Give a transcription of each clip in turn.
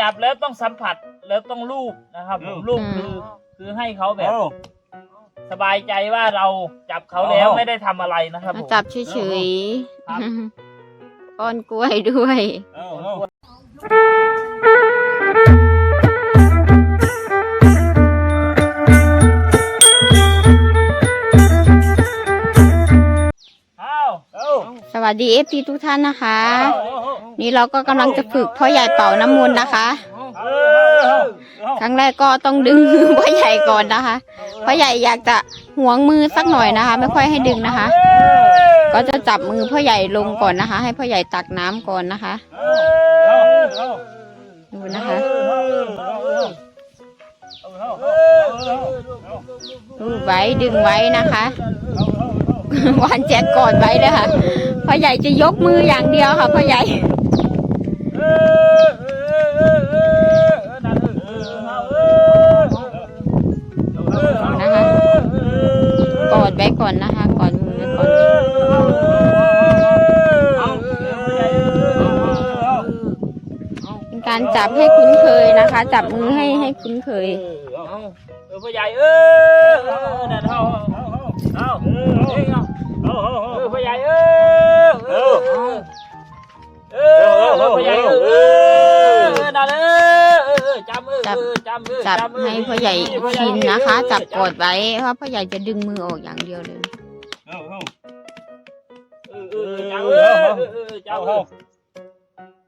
จับแล้วต้องสัมผัสแล้วต้องลูบนะครับผมลูบอืมคือคือให้เขาแบบเอาสบายใจว่าเราจับเขาแล้วเอาไม่ได้ทำอะไรนะครับผมจับเฉยครับๆป้อนกล้วยด้วยเอาเอาเอาเอาสวัสดีเอฟซีทุกท่านนะคะเอาเอา นี่เราก็กำลังจะฝึกพ่อใหญ่เป่าน้ำมนต์นะคะเอาเอาเอาครั้งแรกก็ต้องดึงพ่อใหญ่ก่อนนะคะพ่อใหญ่อยากจะหวงมือสักหน่อยนะคะ ไม่ค่อยให้ดึงนะคะ ก็จะจับมือพ่อใหญ่ลงก่อนนะคะ ให้พ่อใหญ่ตักน้ำก่อนนะคะเอาเอาดูนะคะดูไว้ดึงไว้นะคะวานแจ็คกอดไว้เลยค่ะพ่อใหญ่จะยกมืออย่างเดียวค่ะพ่อใหญ่ กอดไว้ก่อนนะคะกอดมือไว้ก่อนเป็นการจับให้คุ้นเคยนะคะ จับมือให้ให้คุ้นเคยเอาเออพ่อใหญ่เออเออนั่นเอาเอาเอาเอ้ยเอาเออพ่อใหญ่เออ เออรถพ่อใหญ่เออเออเออนั่นเออเออจำเออเออจำเออจับจำเออให้พ่อใหญ่ชินนะคะ จับกอดไว้เพราะพ่อใหญ่จะดึงมือออกอย่างเดียวเลยเออเออจำเออเออเออจำเออ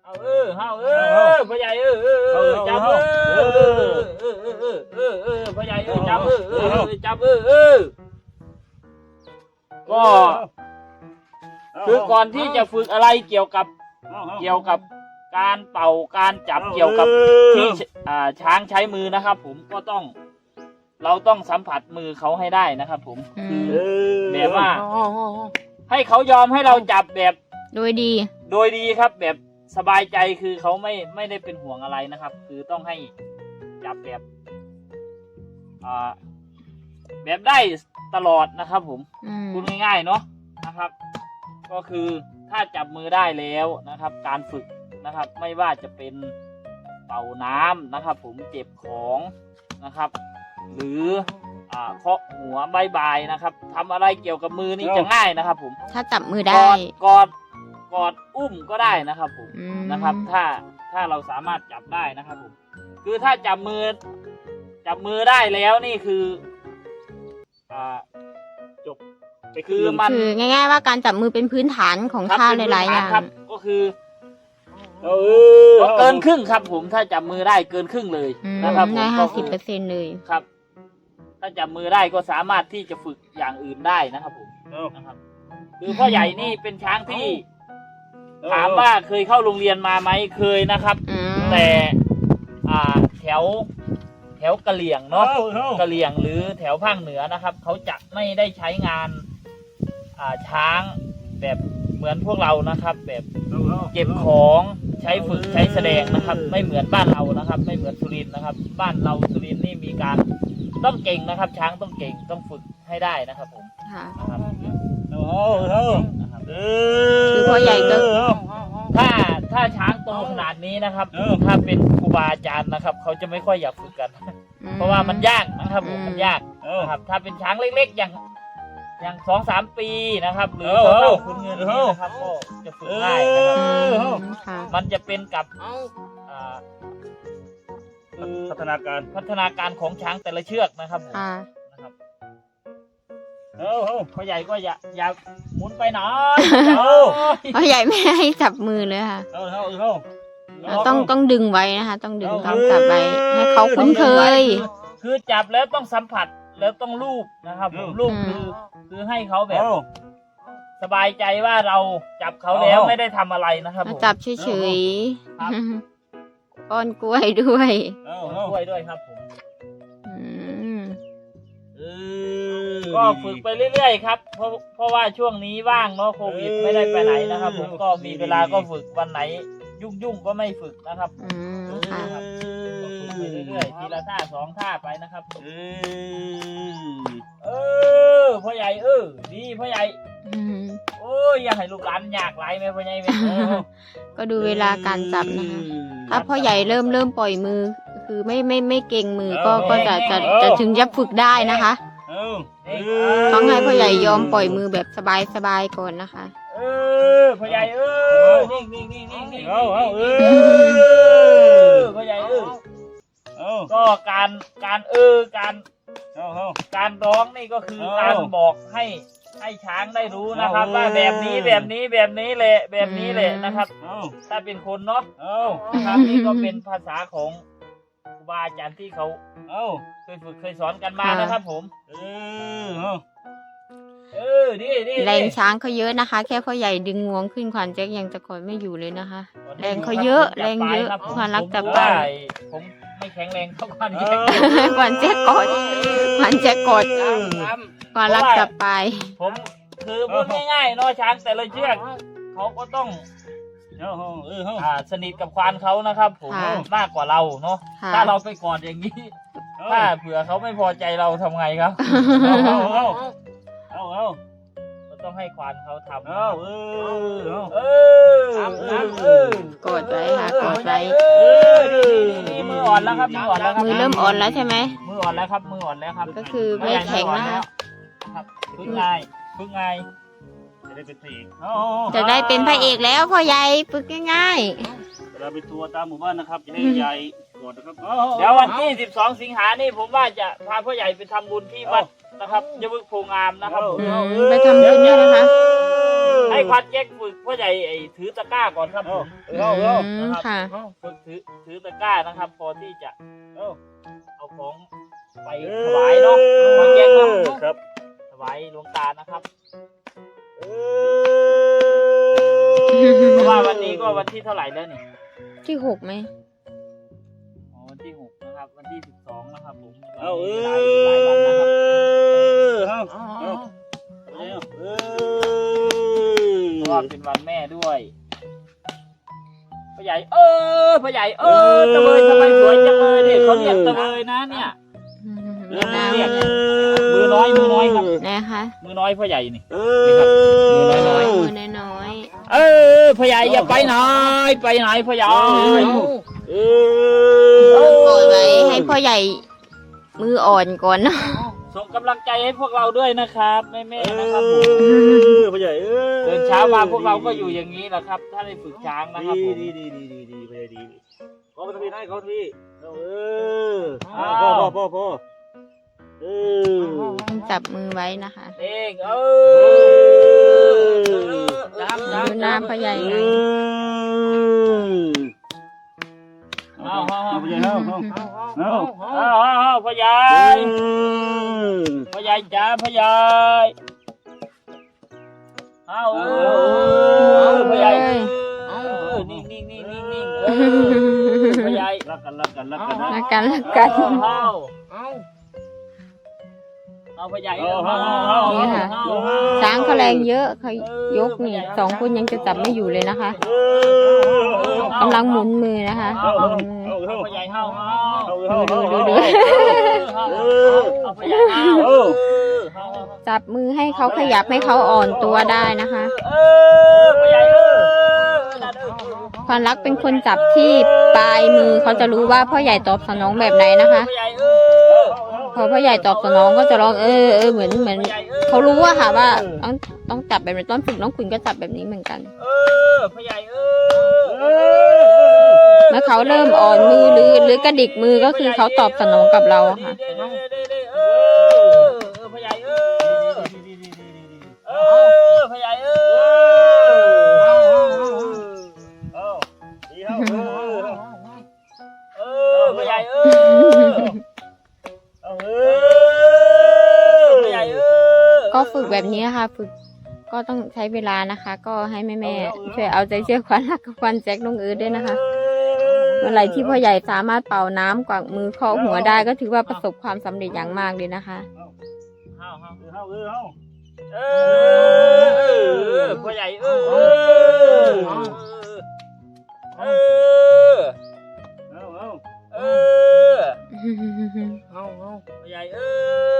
เอาเออเฮาเออพ่อใหญ่เออเออเออจำเออเออเออเออเออเออพ่อใหญ่เออจำเออเออเออจำเออเออก็คือก่อนที่จะฝึกอะไรเกี่ยวกับ เกี่ยวกับการเป่าการจับเกี่ยวกับที่อ่าช้างใช้มือนะครับ ผมก็ต้อง เราต้องสัมผัสมือเขาให้ได้นะครับ ผมอืมคือแบบว่า ให้เขายอมให้เราจับแบบ โดยดี โดยดีครับ แบบสบายใจคือเขาไม่ไม่ได้เป็นห่วงอะไรนะครับ คือต้องให้จับแบบอ่าแบบได้ตลอดนะครับผมอืมพูดง่ายๆเนาะนะครับ ก็คือ ถ้าจับมือได้แล้วนะครับ การฝึกนะครับ ไม่ว่าจะเป็นเป่าน้ำนะครับ ผมเจ็บของนะครับ หรืออ่าเคาะหัวบายบายนะครับทำอะไรเกี่ยวกับมือนี่เอ้าจะง่ายนะครับ ผม ถ้าจับมือกอได้ดกอดกอดอุ้มก็ได้นะครับผมอืมนะครับ ถ้าถ้าเราสามารถจับได้นะครับ ผม คือถ้าจับมือจับมือได้แล้วนี่คืออ่าจ บไปคือมันคือง่ายๆว่าการจับมือเป็นพื้นฐานของครับท่าเป็นหลายๆพื้อนย่างฐนครับ ก็คือเออก็เกินครึ่งครับ ผมถ้าจับมือได้เกินครึ่งเลยอืมนะครับผมได้ก็ห้าคืสิบอเปอร์เซ็นต์เลยครับ ถ้าจับมือได้ก็สามารถที่จะฝึกอย่างอื่นได้นะครับผมเอานะครับคือพ่อใหญ่นี่เป็นช้างที่ถามว่าเคยเข้าโรงเรียนมาไหมเคยนะครับอืมแต่อ่าแถวแถวกะเหลี่ยงเนาะเอาเอากะเหลี่ยงหรือแถวภาคเหนือนะครับ เขาจะไม่ได้ใช้งาน อ่าช้างแบบเหมือนพวกเรานะครับ แบบเอาเอาเก็บของใช้ฝึกใช้แสดงนะครับ ไม่เหมือนบ้านเรานะครับ ไม่เหมือนสุรินทร์นะครับ บ้านเราสุรินทร์นี่มีการต้องเก่งนะครับ ช้างต้องเก่งต้องฝึกให้ได้นะครับผมค่ะนะครับเอาเอานะครับเอคือพ่อใหญ่ก็ถ้าถ้าช้างโตขนาดนี้นะครับเออถ้าเป็นครูบาอาจารย์นะครับ เขาจะไม่ค่อยอยากฝึกกันอืเพราะว่ามันยากนะครับผมอืมมันยากเอานะครับถ้าเป็นช้างเล็ก ๆ อย่าง อย่างสองสามปีนะครับ หรือเออเท่าเออคุณเงินเอนี่อนะครับก็จะฝึกง่ายนะครับอืมค่ะ มันจะเป็นกับอ่าคือพัฒนาการพัฒนาการของช้างแต่ละเชือกนะครับผมค่ะ นะครับเอาเอาพ่อใหญ่ก็อย่าอย่าหมุนไปหน่อยเอาพ่อใหญ่ไม่ให้จับมือเลยค่ะ เอาเอาเอาเราต้องต้องดึงไว้นะคะ ต้องดึงเอาเขาจับไว้ให้เขาคุ้นเคย คือจับแล้วต้องสัมผัส แล้วต้องลูบนะครับผมอืมลูบอืมคือคือให้เขาแบบเอาสบายใจว่าเราจับเขาแล้วเอาไม่ได้ทำอะไรนะครับผมจับเฉยครับๆป้อนกล้วยด้วยเอาผมเอาช่วยด้วยครับผม อืมเออก็ฝึกไปเรื่อยๆครับ เพราะเพราะว่าช่วงนี้ว่างเนาะโควิดเออไม่ได้ไปไหนนะครับ ผมก็มีดีๆเวลาก็ฝึกวันไหน ยุ่งๆก็ไม่ฝึกนะครับ อืมค่ะก็ฝึกไปเรื่อยๆทีละท่าสองท่าไปนะครับ เออเออพ่อใหญ่เออดีพ่อใหญ่อืมโอ้ยอย่าให้ลูกหลานอยากไหลไหมพ่อใหญ่ไหมก็ดูเวลาการจับนะคะถ้าถ้าพ่อใหญ่เริ่มเริ่มปล่อยมือ คือไม่ไม่ไม่เก่งมือก็ก็จะจะจะถึงจะฝึกได้นะคะเอาเอต้องให้พ่อใหญ่ยอมปล่อยมือแบบสบายสบายๆก่อนนะคะ เออพ่อใหญ่เออนิ่งนิ่งนิ่งนิ่งนิ่งเอาเอาเอเอออ ก็การการเออการเอาเอา การร้องนี่ก็คือเออการบอกให้ให้ช้างได้รู้นะครับ เออ ว่าแบบนี้แบบนี้แบบนี้แหละแบบนี้แหละอืมนะครับ เอาถ้าเป็นคนเนาะเอานะครับนี่ก็เป็นภาษาของครูบาอาจารย์ที่เขาเอาเคยฝึกเคยสอนกันมานะครับ ผม เออเอาเออดีดีแรงช้างเขาเยอะนะคะ แค่พ่อใหญ่ดึงงวงขึ้นขวานแจ็คยังตะกอนไม่อยู่เลยนะคะ แรงเขาเยอะแรงเยอะครับผมความรักผมจับว่าปลา ผม ไม่แข็งแรงเท่ากันแจ็คขวานแจ็คกอดขวานแจ็คกอดขวานรักจับไปลายผมคือพูดง่ายๆเนาะช้างแต่ละเชือกเขาก็ต้องเอาเอาเออเอาอ่าสนิทกับควานเขานะครับ ผมค่ะ มากกว่าเราเนาะค่ะ ถ้าเราไปกอดอย่างนี้ถ้าเผื่อเขาไม่พอใจเราทำไงครับ เอาเอาเอาเอาก็ ต้องให้ควานเขาทำเอาเออเอาเออเออเออกอดไว้ค่ะกอดไว้เออดีดีดีมืออ่อนแล้วครับมืออ่อนแล้วครับมือเริ่มอ่อนแล้วใช่ไหมมืออ่อนแล้วครับมืออ่อนแล้วครับ ก็คือไม่แข็งนะคะครับพึ่งง่ายพึ่งง่ายจะได้เป็นตีกเอาจะได้เป็นพระเอกแล้วพ่อใหญ่ฝึกง่ายเราไปทัวร์ตามหมู่บ้านนะครับอย่าให้ใหญ่ก่อนนะครับเอาเดี๋ยววันที่ 12 สิงหานี่ผมว่าจะพาพ่อใหญ่ไปทำบุญที่วัด นะครับยบึกโพงามนะครับผมๆอืมไปทำบุญด้วยนะคะ ให้ควานแจ็คฝึกพ่อใหญ่ไอ้ถือตะกร้าก่อนครับผมเอาเอา อืมค่ะฝึกถือถือตะกร้านะครับ พอที่จะเอาเอาของไปถวายเนาะควานแจ็คเนาะครับถวายหลวงตานะครับเอเพราะว่าวันนี้ก็วันที่เท่าไหร่แล้วนี่ที่หกไหม อ๋อวันที่หกนะครับ วันที่สิบสองนะครับผมเอาเอหลายหลายวันนะครับ อเอาเอาเออเพราะว่าเป็นวันแม่ด้วยพ่อใหญ่เออพ่อใหญ่เออตะเบยทำไมสวยจังเลยเนี่ยเขาเรียกตะเบยนะเนี่ยอืมเรียกน้เรียกมือน้อยมือน้อยครับำนะคะมือน้อยพ่อใหญ่นี่เอมือน้อยมือน้อยเออพ่อใหญ่อย่าไปไหนไปไหนพ่อใหญ่เอๆอปล่อยไว้ให้พ่อใหญ่มืออ่อนก่อนนะ ส่งกำลังใจให้พวกเราด้วยนะครับแม่ๆนะครับผม พ่อใหญ่เออเดินเช้ามาพวกเราก็อยู่อย่างนี้แหละครับ ถ้าได้ฝึกช้างนะครับผม ดีดีดีดีดีพ่อใหญ่ดีเขาไปทำพี่ให้เขาทีเอาเอออ้าว พ่อพ่อพ่อพ่อเออต้องจับมือไว้นะคะเองเอเอออดูหน้าพ่อใหญ่เอหน่อย อเอาเอาเอา พ่อใหญ่เอาเอาเอา อ้าวอ้าวอ้าวพ่อใหญ่เออพ่อใหญ่จ้าพ่อใหญ่อ้าวเออพ่อใหญ่เออนิ่งนิ่งนิ่งนิ่งนิ่งเออพ่อใหญ่รักกันรักกันรักกันนะรักกันรักกันเอาเอาเอาพ่อใหญ่เอาเอาเอานี่ค่ะเอาเอาช้างเขาแรงเยอะเขายกนี่สองคนยังจะจับไม่อยู่เลยนะคะเออ กำลังหมุนมือนะคะเอาหเอามุนมือเอาเอาพ่อใหญ่เฮาเฮาเอาเอาเอาดูดูจับมือให้เขาขยับให้เขาอ่อนตัวได้นะคะพันเออความรักเป็นคนจับที่ปลายมือเขาจะรู้ว่าพ่อใหญ่ตอบสนองแบบไหนนะคะ พอพ่อใหญ่ตอบสนองก็จะร้องเออเออเหมือนเหมือนเออเขารู้ว่าค่ะว่าต้องต้องจับแบบนี้ต้นฝึกน้องคุณก็จับแบบนี้เหมือนกัน เออพ่อใหญ่เออ เออเมื่อเขาเริ่มอ่อนมือหรือหรือกระดิกมือก็คือเขาตอบสนองกับเราอะค่ะเออเออพ่อใหญ่เออเออพ่อใหญ่เออเอาดีเอาเออเออพ่อใหญ่เออเอาเอพ่อใหญ่เออก็ฝึกแบบนี้ค่ะฝึก ก็ต้องใช้เวลานะคะ ก็ให้แม่แม่ๆช่วยเอาใจเชื่อควันรักกับควันแจ็คน้องเอิร์ธด้วยนะคะเมื่อไหร่ที่พ่อใหญ่สามารถเป่าน้ำกวักมือเคาะหัวได้ก็ถือว่าประสบความสำเร็จอย่างมากเลยนะคะเอาเอาเอาเออเอาเออพ่อใหญ่เออเออเออเอาเอาเออพ่อใหญ่เอ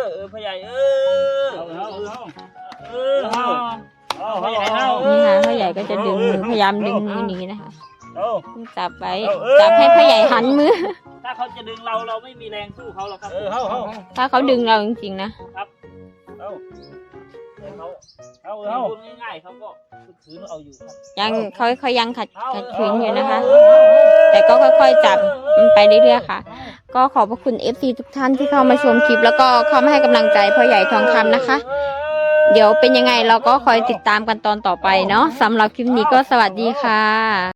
อเออพ่อใหญ่เออเอาเอาเอา เอาเอาพ่อใหญ่เอาเอานี่ค่ะพ่อใหญ่ก็จะดึงมือพยายามดึงมือหนีนะคะเอาจับไว้จับให้พ่อใหญ่หันมือ ถ้าเขาจะดึงเราเราไม่มีแรงสู้เขาหรอกครับเออเอาเอาถ้าเขาดึงเราจริงๆนะเอาแต่เขาเอาเอาง่ายๆเขาก็คืนเอาอยู่ครับยังเขาเขายังขัดขัดขืนอยู่นะคะ แต่ก็ค่อยๆจับมันไปเรื่อยๆค่ะ ก็ขอบพระคุณ FC ทุกท่านที่เข้ามาชมคลิป แล้วก็เข้ามาให้กำลังใจพ่อใหญ่ทองคำนะคะ เดี๋ยวเป็นยังไงเราก็คอยติดตามกันตอนต่อไปเนาะสำหรับคลิปนี้ก็สวัสดีค่ะ